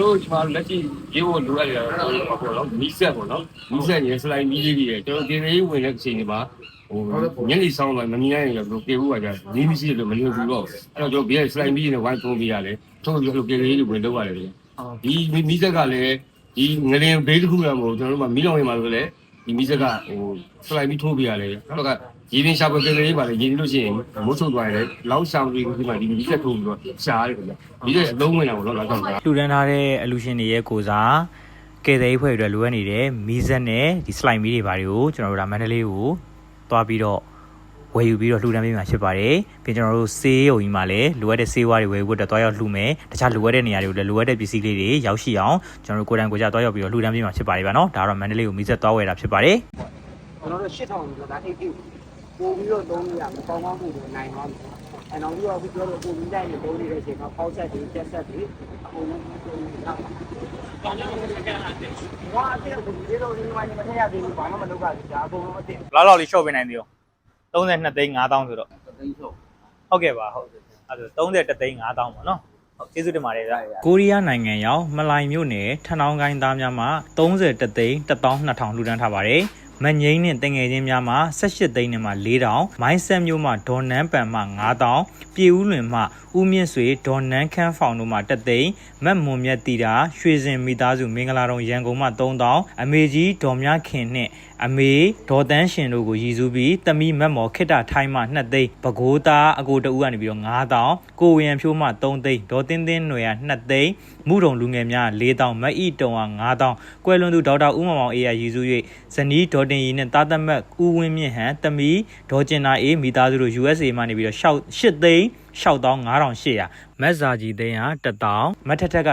တို့ဒီမှာလက်ရှိရေးဖို့လိုအပ်တယ်တော့ပေါ့နော်မီးဆက်ပေါ့နော်မီးဆက်ရစလိုက်မီးလေးတွေကျွန်တော်တင်ရေးဝင်တဲ့အချိန်တွေမှာဟိုညနေဆောင်လာမမြင်နိုင်ရင်တော့ပြေဘူးပါကြမီးမရှိလို့မလွယ်ဘူးတော့အဲ့တော့ကျွန်တော်ဘေးစလိုက်မီးနဲ့ဝိုင်းသုံးပြရတယ်သုံးပြီးလို့ပြေလေးတွေဝင်လုပ်ရတယ်ဒီမီးဆက်ကလည်းဒီငလင်ဘေးတစ်ခုရမို့ကျွန်တော်တို့ကမီးလောင်ရင်မှာလို့လေဒီမီးဆက်ကဟိုစလိုက်မီးထိုးပြရတယ်နောက်က ရေပြင်ရှာပွေပြေလေးပါလေရေပြင်လို့ရှိရင်မိုးချုပ်သွားရင်လောက်ရှာပြီးဒီမှာဒီမီးဆက်ထိုးပြီးတော့ရှာရတယ်ခင်ဗျမီးဆက်အလုံးဝင်တာပေါ့နော်လောက်တော့လှူဒန်းထားတဲ့အလူရှင်တွေရဲ့ကိုစားကယ်သေးဖွဲ့တွေအတွက်လိုအပ်နေတဲ့မီးစက်နဲ့ဒီစလိုက်မီးတွေဘာတွေကိုကျွန်တော်တို့ဒါမန္တလေးကိုသွားပြီးတော့ဝယ်ယူပြီးတော့လှူဒန်းပေးမှာဖြစ်ပါတယ်။ပြီးကျွန်တော်တို့ဆေးရုံကြီးမှာလည်းလိုအပ်တဲ့ဆေးဝါးတွေဝယ်ယူဖို့အတွက်သွားရောက်လှူမယ်။တခြားလိုအပ်တဲ့နေရာတွေကိုလည်းလိုအပ်တဲ့ပစ္စည်းလေးတွေရောက်ရှိအောင်ကျွန်တော်တို့ကိုယ်တိုင်ကိုယ်ကျသွားရောက်ပြီးတော့လှူဒန်းပေးမှာဖြစ်ပါတယ်ဗျာနော်။ဒါကတော့မန္တလေးကိုမီးစက်သွားဝယ်တာဖြစ်ပါတယ်။ကျွန်တော်တို့8000ဆိုတာအိတ်အိတ် ပို့ပြီးတော့သုံးလို့ရမယ်ပေါင်းပေါင်းမှုတွေနိုင်သွားမယ်အဲနောက်ပြီးတော့အခုပြောလို့ပုံပြီးတိုင်းနေပုံနေတဲ့အချိန်မှာပေါက်ဆက်တွေကျက်ဆက်တွေအကုန်လုံးသုံးလို့ရတယ်။ဘာလို့လဲဆိုတော့ဟောအတေကိုဒီလိုဒီမှာနေမထရသေးဘူးဘာမှမလုပ်ပါဘူးဒါအကုန်လုံးအတေလောက်လောက်လေး short ပေးနိုင်သေးရော32သိန်း5000ဆိုတော့သိန်းချုပ်ဟုတ်ကဲ့ပါဟုတ်အဲ့ဒါ30သိန်း5000ပေါ့နော်ဟုတ်ကျေးဇူးတင်ပါတယ်ဗျာကိုရီးယားနိုင်ငံရောက်မလိုင်မြို့နယ်ထဏောင်းကိုင်းသားများမှ30သိန်း12000လှူဒန်းထားပါတယ် မငိမ့်နဲ့တင်ငယ်ချင်းများမှာ18သိန်းနဲ့မှ4000မိုင်းဆက်မျိုးမှာဒေါ်နန်းပန်မှ9000ပြေဦးလွင်မှဦးမြင့်ဆွေဒေါ်နန်းခန်းဖောင်တို့မှ1သိန်းမတ်မွန်မြတ်တီတာရွှေစင်မိသားစုမင်္ဂလာတော်ရန်ကုန်မှ3000အမေကြီးဒေါ်မြခင်နှင့်အမေဒေါ်တန်းရှင်တို့ကိုရည်စူးပြီးတမီမတ်မော်ခိတ္တထိုင်းမှ2သိန်းပဲခူးသားအကိုတူကနေပြီးတော့9000ကိုဝရံဖြိုးမှ3သိန်းဒေါ်တင်းတင်းຫນွေက2သိန်းမှုတုံလူငယ်များ4000မတ်ဤတုံက9000ကွယ်လွန်သူဒေါက်တာဦးမောင်မောင်အေးရရည်စူး၍ဇနီးဒေါ်တင်ရီနဲ့တာသမတ်ဦးဝင်းမြင့်ဟန်တမီဒေါ်ကျင်နာအေးမိသားစုတို့ USA မှနေပြီးတော့8သိန်း6500မက်ဇာကြီးသိန်းဟာ1000မတ်ထက်ထက်က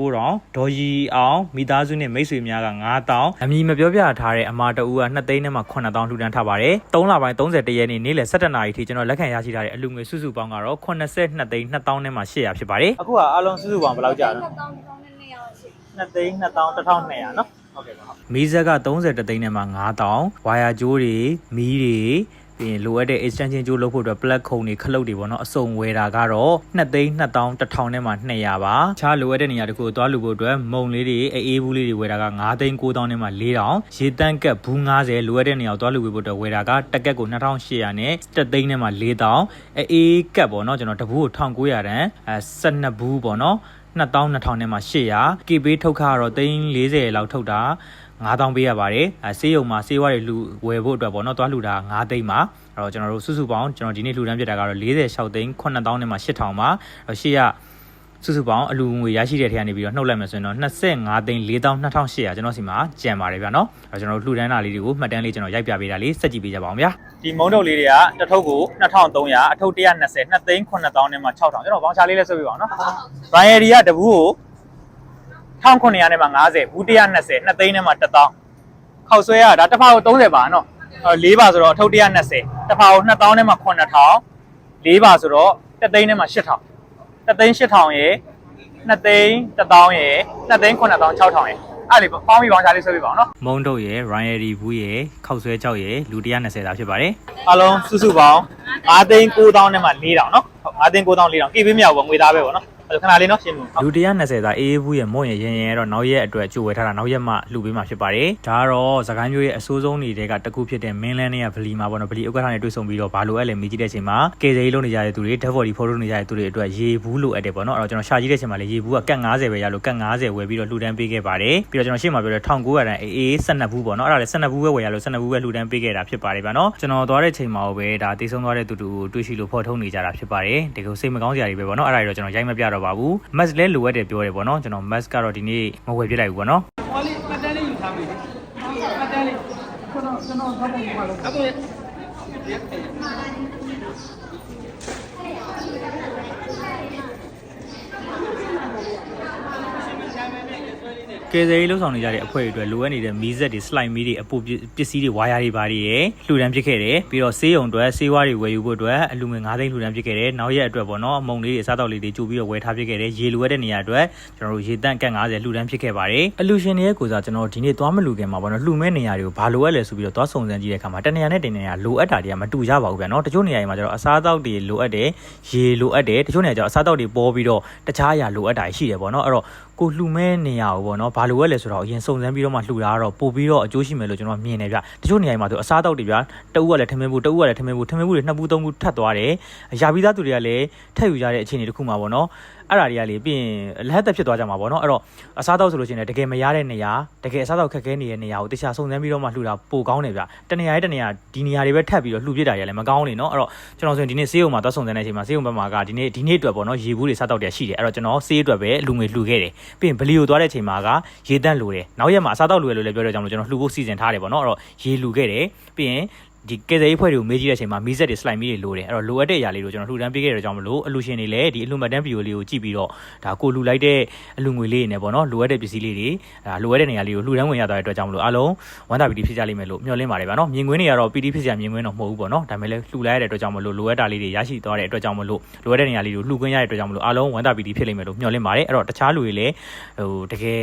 8900ဒေါ်ရီအောင်မိသားစုနဲ့မိတ်ဆွေများက9000အမည်မပြောပြထားတဲ့အမာတအူးက2သိန်းနဲ့မှ9000လှူဒန်းထားပါတယ်3လပိုင်း31ရက်နေ့နေ့လယ်17နာရီထိကျွန်တော်လက်ခံရရှိထားတဲ့အလူငွေစုစုပေါင်းကတော့82သိန်း2000နဲ့မှ800ဖြစ်ပါတယ်အခုကအလုံးစုစုပေါင်းဘယ်လောက်ကြာလဲတောင်းတောင်းနဲ့နေရအောင်ရှိ2သိန်း2200နော်ဟုတ်ကဲ့ပါ မီးဇက်က30သိန်းနဲ့မှ9000ဝါယာကြိုးတွေမီးတွေပြီးရင်လိုအပ်တဲ့ extension ကြိုးလုပ်ဖို့အတွက် plug ခုံတွေခလုတ်တွေပေါ့နော်အစုံဝယ်တာကတော့2သိန်း2000 1000နဲ့မှ200ပါခြားလိုအပ်တဲ့နေရာတခုကိုသွားလူဖို့အတွက်မုံလေးတွေအေးအေးဘူးလေးတွေဝယ်တာက9သိန်း9000နဲ့မှ4000ရေတန်းကက်ဘူး90လိုအပ်တဲ့နေရာကိုသွားလူဖို့အတွက်ဝယ်တာကတက်ကက်ကို2800နဲ့1သိန်းနဲ့မှ4000အေးကက်ပေါ့နော်ကျွန်တော်တဘူးကို1900တန်းအဲ12ဘူးပေါ့နော် 2000 2000နဲ့မှ800ကေပေးထုတ်ခါကတော့340လောက်ထုတ်တာ9000ပေးရပါတယ်အဲဆေးရုံမှာဆေးဝါးတွေလူဝယ်ဖို့အတွက်ပေါ့နော်သွားလှူတာ9သိန်းပါအဲ့တော့ကျွန်တော်တို့စုစုပေါင်းကျွန်တော်ဒီနေ့လှူဒန်းပြတာကတော့46သိန်း9000နဲ့မှ8000ပါအဲ့တော့ရှေ့က စုစုပေါင်းအလူငွေရရှိတဲ့ထဲကနေပြီးတော့နှုတ်လိုက်မယ်ဆိုရင်တော့25သိန်း42,2800ကျွန်တော်စီမှာကျန်ပါတယ်ဗျာနော်အဲ့တော့ကျွန်တော်တို့လှူဒန်းတာလေးတွေကိုမှတ်တမ်းလေးကျွန်တော်ရိုက်ပြပေးတာလေးစက်ကြည့်ပေးကြပါအောင်ဗျာဒီမုံတုပ်လေးတွေကတစ်ထုပ်ကို2300အထုပ်120 2သိန်း9000နဲ့မှ6000ကျွန်တော်ဘောင်းချလေးလေးဆွဲပြပါအောင်နော်ဘိုင်ယရီကတဘူးကို1900နဲ့မှ90ဘူး120 2သိန်းနဲ့မှ1000ခောက်ဆွဲရတာတစ်ဖာကို30ပါနော်အဲ4ပါဆိုတော့အထုပ်120တစ်ဖာကို2000နဲ့မှ9000 4ပါဆိုတော့1သိန်းနဲ့မှ8000 1သိန်း8000ရယ်2သိန်း1000ရယ်2သိန်း9000 6000ရယ်အဲ့လေပေါင်းပြီးပေါင်းချလေးဆွဲပြပါအောင်နော်မုံတုတ်ရယ် Royalty ဘူးရယ်ခောက်ဆွဲကြောက်ရယ်လူ120သာဖြစ်ပါတယ်အလုံးစုစုပေါင်း5သိန်း9000နဲ့မှ4000နော်5သိန်း9000 4000ကေပေးမြောက်ပေါ့ငွေသားပဲပေါ့နော် အဲ့ခဏလေးနော်ရှင်းလို့လူ120သာအေးဘူးရယ်မုံရယ်ရင်ရင်တော့နောက်ရက်အတွက်ကြိုဝယ်ထားတာနောက်ရက်မှလှူပေးမှာဖြစ်ပါတယ်ဒါကတော့သခိုင်းမျိုးရဲ့အစိုးဆုံးတွေကတကူဖြစ်တဲ့မင်းလန်းနဲ့ကဗလီမှာပေါ့နော်ဗလီဥက္ကဋ္ဌနဲ့တွေ့ဆုံပြီးတော့ဘာလိုအပ်လဲမေးကြည့်တဲ့အချိန်မှာကေဇေးလုံးနေကြတဲ့သူတွေဓာတ်ဖော်ဒီဖော်လို့နေကြတဲ့သူတွေအတွက်ရေဘူးလိုအပ်တယ်ပေါ့နော်အဲ့တော့ကျွန်တော်ရှာကြည့်တဲ့အချိန်မှာလေရေဘူးကကတ်90ပဲရလို့ကတ်90ဝယ်ပြီးတော့လှူဒန်းပေးခဲ့ပါတယ်ပြီးတော့ကျွန်တော်ရှေ့မှာပြောတဲ့1900တန်အေးအေး12ဘူးပေါ့နော်အဲ့ဒါလည်း12ဘူးပဲဝယ်ရလို့12ဘူးပဲလှူဒန်းပေးခဲ့တာဖြစ်ပါတယ်ဗျာနော်ကျွန်တော်သွားတဲ့ချိန်မှာပဲဒါတေးဆုံးသွားတဲ့သူတူကိုတွေ့ရှိလို့ဖော်ထုတ်နေကြတာဖြစ်ပါတယ်တကယ်စိတ်မကောင်းစရာတွေပဲပေါ့နော်အဲ့ဒါတွေတော့ကျွန်တော်ရိုက်မပြတော့ပါဘူး mask လည်းလိုအပ်တယ်ပြောတယ်ပေါ့နော်ကျွန်တော် mask ကတော့ဒီနေ့မဝယ်ပြစ်လိုက်ဘူးပေါ့နော်ဟောလေးပတ်တန်းလေးယူထားမယ်ပတ်တန်းလေးကျွန်တော်ကျွန်တော်ထောက်ပုံပါလို့အခု ကယ်ဆယ်ရေးလှုပ်ဆောင်နေကြတဲ့အဖွဲ့တွေအတွက်လိုအပ်နေတဲ့မီးစက်တွေ slide မီးတွေအပိုပစ္စည်းတွေဝါယာတွေပါတွေရယ်လှူဒန်းဖြစ်ခဲ့တယ်ပြီးတော့ဆေးရုံအတွက်ဆေးဝါးတွေဝယ်ယူဖို့အတွက်အလူငွေ9သိန်းလှူဒန်းဖြစ်ခဲ့တယ်နောက်ရက်အတွက်ပေါ့နော်အမုံလေးတွေအစားတောက်လေးတွေကြိုပြီးတော့ဝယ်ထားဖြစ်ခဲ့တယ်ရေလိုအပ်တဲ့နေရာအတွက်ကျွန်တော်တို့ရေတန့်ကန့်90လှူဒန်းဖြစ်ခဲ့ပါတယ်အလူရှင်တွေရဲ့ကိုစားကျွန်တော်ဒီနေ့သွားမလူခင်မှာပေါ့နော်လှူမဲ့နေရာတွေကိုဘာလိုအပ်လဲဆိုပြီးတော့သွားစုံစမ်းကြည့်တဲ့အခါမှာတနေရာနဲ့တနေရာလိုအပ်တာတွေကမတူကြပါဘူးဗျာနော်တချို့နေရာတွေမှာကျတော့အစားတောက်တွေလိုအပ်တယ်ရေလိုအပ်တယ်တချို့နေရာကျတော့အစားတောက်တွေပေါ်ပြီးတော့တခြားအရာလိုအပ်တာရှိတယ်ပေါ့နော်အဲ့တော့ကိုလှူမဲ့နေရကိုပေါ့နော်ဘာလို့လဲလဲဆိုတော့အရင်စုံစမ်းပြီးတော့မှလှူတာကတော့ပို့ပြီးတော့အကျိုးရှိမယ်လို့ကျွန်တော်မြင်နေဗျတချို့နေရာမှာသူအစားတောက်တွေဗျတအုပ်ကလည်းထမင်းဘူးတအုပ်ကလည်းထမင်းဘူးထမင်းဘူးတွေနှစ်ဘူးသုံးဘူးထပ်သွားတယ်ရာပြီးသားသူတွေကလည်းထက်ယူကြတဲ့အခြေအနေတစ်ခုမှာပေါ့နော် အဲ့ဒါတွေကလေပြီးရင်လက်သက်ဖြစ်သွားကြမှာပေါ့နော်အဲ့တော့အစားတောက်ဆိုလို့ရှိရင်လည်းတကယ်မရတဲ့နေရာတကယ်အစားတောက်ခက်ခဲနေတဲ့နေရာကိုတခြားစုံစမ်းပြီးတော့မှလှူတာပိုကောင်းတယ်ဗျတနေရာရဲ့တနေရာဒီနေရာတွေပဲထပ်ပြီးတော့လှူပြစ်တာတွေကလည်းမကောင်းနေနော်အဲ့တော့ကျွန်တော်ဆိုရင်ဒီနေ့ဆေးရုံမှာသွားစုံစမ်းတဲ့အချိန်မှာဆေးရုံဘက်မှာကဒီနေ့ဒီနေ့အတွက်ပေါ့နော်ရေဘူးတွေစားတောက်တယ်ရှိတယ်အဲ့တော့ကျွန်တော်ဆေးအတွက်ပဲလူငွေလှူခဲ့တယ်ပြီးရင်ဗလီကိုသွားတဲ့အချိန်မှာကရေတန့်လှူတယ်နောက်ရက်မှာအစားတောက်လှူရလို့လည်းပြောတော့ကြောင့်ကျွန်တော်လှူဖို့စီစဉ်ထားတယ်ပေါ့နော်အဲ့တော့ရေလှူခဲ့တယ်ပြီးရင် ဒီကယ်ဆယ်ရေးဖွဲ့တွေကိုမေးကြည့်တဲ့အချိန်မှာမီးစက်တွေစလိုက်မီးတွေလိုတယ်အဲ့တော့လိုအပ်တဲ့အရာလေးတွေကိုကျွန်တော်လှူဒန်းပေးခဲ့ရတဲ့ကြောင့်မလို့အလူရှင်တွေလည်းဒီအလူမတ်တန်းဗီဒီယိုလေးကိုကြည့်ပြီးတော့ဒါကိုလှူလိုက်တဲ့အလူငွေလေးတွေနဲ့ပေါ့နော်လိုအပ်တဲ့ပစ္စည်းလေးတွေဒါလိုအပ်တဲ့နေရာလေးကိုလှူဒန်းဝင်ရသွားတဲ့အတွက်ကြောင့်မလို့အားလုံးဝမ်းသာပီတီဖြစ်ကြလိမ့်မယ်လို့မျှော်လင့်ပါတယ်ဗျာနော်မြင်ကွင်းတွေကတော့ပီတီဖြစ်စရာမြင်ကွင်းတော့မဟုတ်ဘူးပေါ့နော်ဒါပေမဲ့လည်းလှူလိုက်ရတဲ့အတွက်ကြောင့်မလို့လိုအပ်တာလေးတွေရရှိသွားတဲ့အတွက်ကြောင့်မလို့လိုအပ်တဲ့နေရာလေးတွေကိုလှူခွင့်ရတဲ့အတွက်ကြောင့်မလို့အားလုံးဝမ်းသာပီတီဖြစ်လိမ့်မယ်လို့မျှော်လင့်ပါတယ်အဲ့တော့တခြားလူတွေလည်းဟိုတကယ်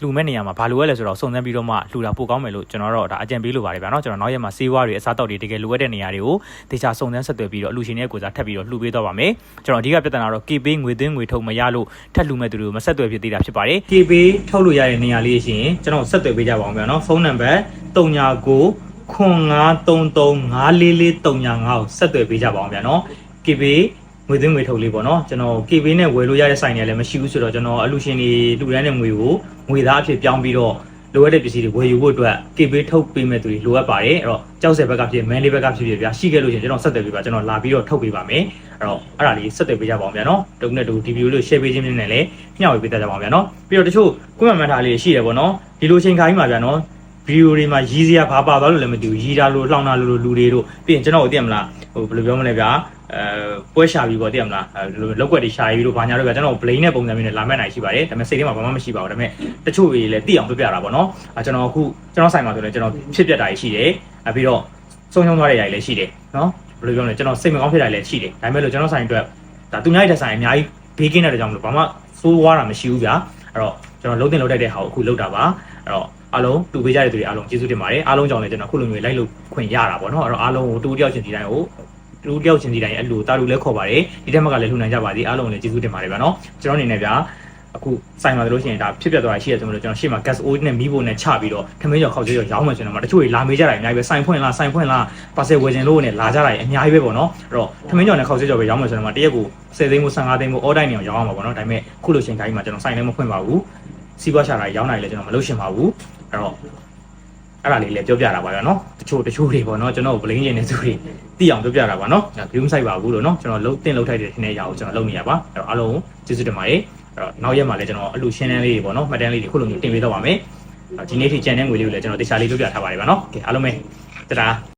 လှူမဲ့နေရာမှာဘာလိုအပ်လဲဆိုတော့စုံစမ်းပြီးတော့မှလှူတာပိုကောင်းမယ်လို့ကျွန်တော်တော့ဒါအကြံပေးလိုပါတယ်ဗျာနော်ကျွန်တော်နောက်ရက်မှာစေးဝါးတွေအစားတောက်တွေတကယ်လိုအပ်တဲ့နေရာတွေကိုတေချာစုံစမ်းဆက်သွယ်ပြီးတော့အလူရှင်ရဲ့ကိုစားထပ်ပြီးတော့လှူပေးတော့ပါမယ်ကျွန်တော်အဓိကပြဿနာတော့ KB ငွေသွင်းငွေထုတ်မရလို့ထပ်လှူမဲ့သူတွေကိုမဆက်သွယ်ဖြစ်သေးတာဖြစ်ပါတယ် KB ထုတ်လို့ရတဲ့နေရာလေးရှိရင်ကျွန်တော်ဆက်သွယ်ပေးကြပါအောင်ဗျာနော်ဖုန်းနံပါတ်3993335443ကိုဆက်သွယ်ပေးကြပါအောင်ဗျာနော် KB ငွေသွင်းငွေထုတ်လေးပေါ့နော်ကျွန်တော် KB နဲ့ဝယ်လို့ရတဲ့ဆိုင်တွေလည်းမရှိဘူးဆိုတော့ကျွန်တော်အလူရှင်တွေလူတန်းတဲ့ငွေကိုငွေသားအဖြစ်ပြောင်းပြီးတော့ လိုအပ်တဲ့ပစ္စည်းတွေဝယ်ယူဖို့အတွက် KB ထုတ်ပေးမဲ့သူတွေလိုအပ်ပါတယ်အဲ့တော့ကြောက်စဲဘက်ကဖြစ်မန်လေးဘက်ကဖြစ်ဖြစ်ဗျာရှိခဲ့လို့ရှိရင်ကျွန်တော်ဆက်သွယ်ပေးပါကျွန်တော်လာပြီးတော့ထုတ်ပေးပါမယ်အဲ့တော့အဲ့ဒါလေးဆက်သွယ်ပေးကြပါအောင်ဗျာနော်တုံနဲ့တူဒီဗီဒီယိုလေး share ပေးခြင်းနဲ့လည်းမျှဝေပေးတတ်ကြပါအောင်ဗျာနော်ပြီးတော့တချို့ကွန်မန့်ထားလေးရှိတယ်ပေါ့နော်ဒီလိုချိန်ခါကြီးမှာဗျာနော်ဗီဒီယိုတွေမှာရီးစရာဘာပါသွားလို့လည်းမသိဘူးရီးတာလို့လှောင်တာလို့လူတွေတို့ပြီးရင်ကျွန်တော်တို့သိရမလားဟိုဘယ်လိုပြောမလဲဗျာ အဲပွဲရှာပြီးပေါ့သိရမလားအဲလောက်ွက်တွေရှာပြီးတို့ဘာညာတို့ဗျာကျွန်တော် blame နဲ့ပုံစံမျိုးနဲ့လာမဲ့နိုင်ရှိပါတယ်ဒါပေမဲ့စိတ်ထဲမှာဘာမှမရှိပါဘူးဒါပေမဲ့တချို့တွေလည်းသိအောင်ပြပြတာပေါ့နော်အဲကျွန်တော်အခုကျွန်တော်ဆိုင်မှာဆိုလည်းကျွန်တော်ဖြစ်ပြတာရှိတယ်အဲပြီးတော့ဆုံးရှုံးသွားတဲ့ຢာတွေလည်းရှိတယ်နော်ဘယ်လိုပြောမလဲကျွန်တော်စိတ်မကောင်းဖြစ်တာလည်းရှိတယ်ဒါပေမဲ့လို့ကျွန်တော်ဆိုင်အတွက်ဒါသူများရဲ့ဆိုင်အများကြီးဘေးကင်းတဲ့ကြောင့်မလို့ဘာမှစိုးဝါးတာမရှိဘူးဗျာအဲ့တော့ကျွန်တော်လုံးတင်လုံးတိုက်တဲ့ဟာကိုအခုလုပ်တာပါအဲ့တော့အားလုံးတူပေးကြတဲ့သူတွေအားလုံးကျေးဇူးတင်ပါတယ်အားလုံးကြောင့်လည်းကျွန်တော်ခုလိုမျိုးလိုက်လို့ခွင့်ရတာပေါ့နော်အဲ့တော့အားလုံးကိုတူတယောက်ချင်းဒီတိုင်းကို တူတယောက်ချင်းဒီတိုင်းအဲ့လိုတာလူလည်းခေါ်ပါတယ်ဒီတက်မကလည်းလှူနိုင်ကြပါသေးအားလုံးလည်းကျေးဇူးတင်ပါတယ်ဗျာနော်ကျွန်တော်အနေနဲ့ဗျာအခုစိုင်မှာလို့ရှိရင်ဒါဖြစ်ပြသွားတာရှိတယ်ဆိုတော့ကျွန်တော်ရှေ့မှာ gas oil နဲ့မီးပုံနဲ့ချပြီးတော့ထမင်းကြော်ခောက်ကြော်ရောင်းမှဆိုတော့တချို့တွေလာမေးကြတာအများကြီးပဲစိုင်ဖွင့်လားစိုင်ဖွင့်လားပါဆယ်ဝယ်ခြင်းလို့နဲ့လာကြတာအများကြီးပဲပေါ့နော်အဲ့တော့ထမင်းကြော်နဲ့ခောက်ကြော်ပဲရောင်းမှဆိုတော့တရက်ကို10သိန်းမို့15သိန်းမို့ order နေအောင်ရောင်းအောင်ပါပေါ့နော်ဒါပေမဲ့ခုလိုချိန်တိုင်းမှာကျွန်တော်စိုင်လည်းမဖွင့်ပါဘူးစီးပွားရှာတာရောင်းနိုင်လည်းကျွန်တော်မလုပ်ရှင်ပါဘူးအဲ့တော့ အဲ့ဒါလေးလည်းပြောပြတာပါဗျာနော်တချို့တချို့တွေပေါ့နော်ကျွန်တော်ကို blame နေတဲ့သူတွေသိအောင်ပြောပြတာပါနော်ဒါ view မဆိုင်ပါဘူးလို့နော်ကျွန်တော်လုံးတင်လုံးထိုက်တဲ့ထင်းတဲ့ຢာကိုကျွန်တော်လုပ်နေရပါအဲ့တော့အားလုံးကျေးဇူးတင်ပါတယ်အဲ့တော့နောက်ရက်မှာလည်းကျွန်တော်အလူရှင်းတန်းလေးတွေပေါ့နော်မှတ်တမ်းလေးတွေခုလိုမျိုးတင်ပေးတော့ပါမယ်ဒီနေ့ထိကြံတဲ့ငွေလေးကိုလည်းကျွန်တော်တခြားလေးပြောပြထားပါတယ်ဗျာနော်ကဲအားလုံးပဲတတာ